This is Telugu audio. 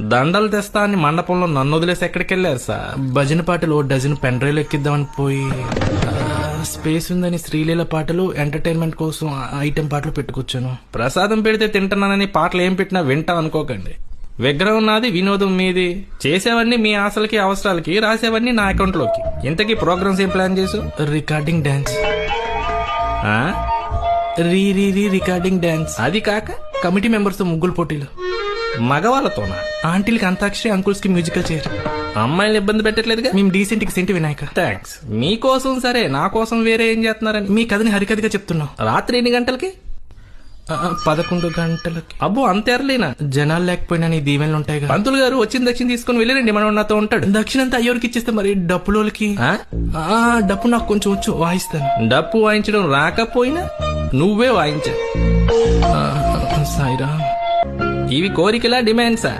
దండలు తెస్తా అని మండపంలో నన్ను వదిలేసి ఎక్కడికి వెళ్ళారు సార్? భజన పాటలు డజన్ పెన్ డ్రైవ్ ఎక్కిద్దామని పోయి స్పేస్ ఉందని శ్రీలీల పాటలు ఎంటర్టైన్మెంట్ కోసం ఐటెం పాటలు పెట్టుకొచ్చాను. ప్రసాదం పెడితే తింటున్నానని పాటలు ఏం పెట్టినా వింటాం అనుకోకండి. విగ్రహం నాది వినోదం మీది. చేసేవన్నీ మీ ఆశలకి అవసరాలకి రాసేవన్నీ నా అకౌంట్లోకి ఇంతకీ ప్రోగ్రామ్స్ ఏం ప్లాన్ చేసు recording dance re re re recording dance అది కాక? కమిటీ మెంబర్స్తో ముగ్గులు పోటీలు. మగవాళ్ళతోనా? ఆంటీలకి అంతాక్షరి అంకుల్స్కి మ్యూజికల్ చైర్. అమ్మాయిలు ఇబ్బంది పెట్టట్లేదుగా? మేము డీసెంట్కి సెంటి వినాయక. థ్యాంక్స్ మీకోసం సరే నా కోసం వేరే ఏం చేస్తున్నారని? మీ కథని హరికథగా చెప్తున్నాం. రాత్రి ఎన్ని గంటలకి? పదకొండు గంటలకి. అబ్బో అంత ఎర్లీనా? జనాలు లేకపోయినా నీ దీవెనలు ఉంటాయి పంతులు గారు వచ్చిన దక్షిణ తీసుకుని వెళ్ళండి మనం నాతో ఉంటాడు. దక్షిణ అంతా అయ్యోరికి ఇచ్చేస్తే మరి డప్పులోకి ఆ? డప్పు నాకు కొంచెం వచ్చు వాయిస్తాను. డప్పు వాయించడం రాకపోయినా నువ్వే వాయించా. ఇవి కోరికలా డిమాండ్సా?